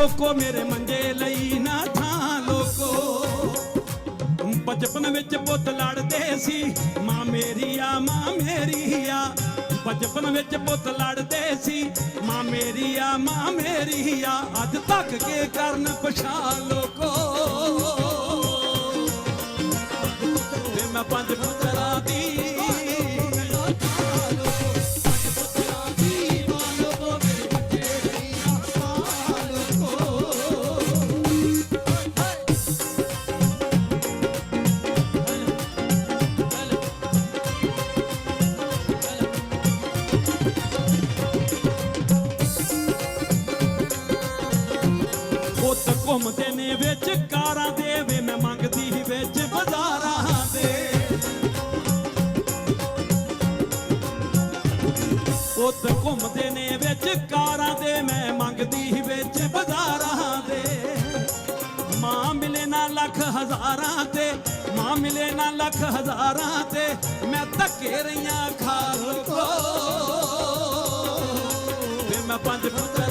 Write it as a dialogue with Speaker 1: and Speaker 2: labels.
Speaker 1: ਲੋਕੋ ਮੇਰੇ ਮੰਜੇ ਲਈ ਨਾ ਥਾਂ ਲੋਕੋ। ਬਚਪਨ ਵਿੱਚ ਪੁੱਤ ਲੜਦੇ ਸੀ, ਮਾਂ ਮੇਰੀ ਆ, ਮਾਂ ਮੇਰੀ ਆ। ਬਚਪਨ ਵਿੱਚ ਪੁੱਤ ਲੜਦੇ ਸੀ, ਮਾਂ ਮੇਰੀ ਆ, ਮਾਂ ਮੇਰੀ ਆ। ਅੱਜ ਤੱਕ ਕੇ ਕਰਨ ਪਛਾਣ ਲੋਕੋ। ਵੇ ਮੈਂ ਪੰਜ ਪੁੱਤਰਾਂ ਘੁੰਮਦੇ ਨੇ ਵਿੱਚ, ਕਾਰਾਂ ਦੇ ਵੇ ਮੈਂ ਮੰਗਦੀ ਵਿੱਚ, ਬਾਜ਼ਾਰਾਂ ਦੇ। ਪੁੱਤ ਘੁੰਮਦੇ ਨੇ ਵਿੱਚ, ਕਾਰਾਂ ਦੇ ਮੈਂ ਮੰਗਦੀ ਵਿੱਚ, ਬਾਜ਼ਾਰਾਂ ਦੇ। ਮਾਂ ਮਿਲੇ ਨਾ ਲੱਖ ਹਜ਼ਾਰਾਂ ਤੇ, ਮਾਂ ਮਿਲੇ ਨਾ ਲੱਖ ਹਜ਼ਾਰਾਂ ਤੇ, ਮੈਂ ਧੱਕੇ ਰਹੀਆਂ ਖਾ ਲੋ ਵੇ ਮੈਂ ਪੰਜ ਪੁੱਤ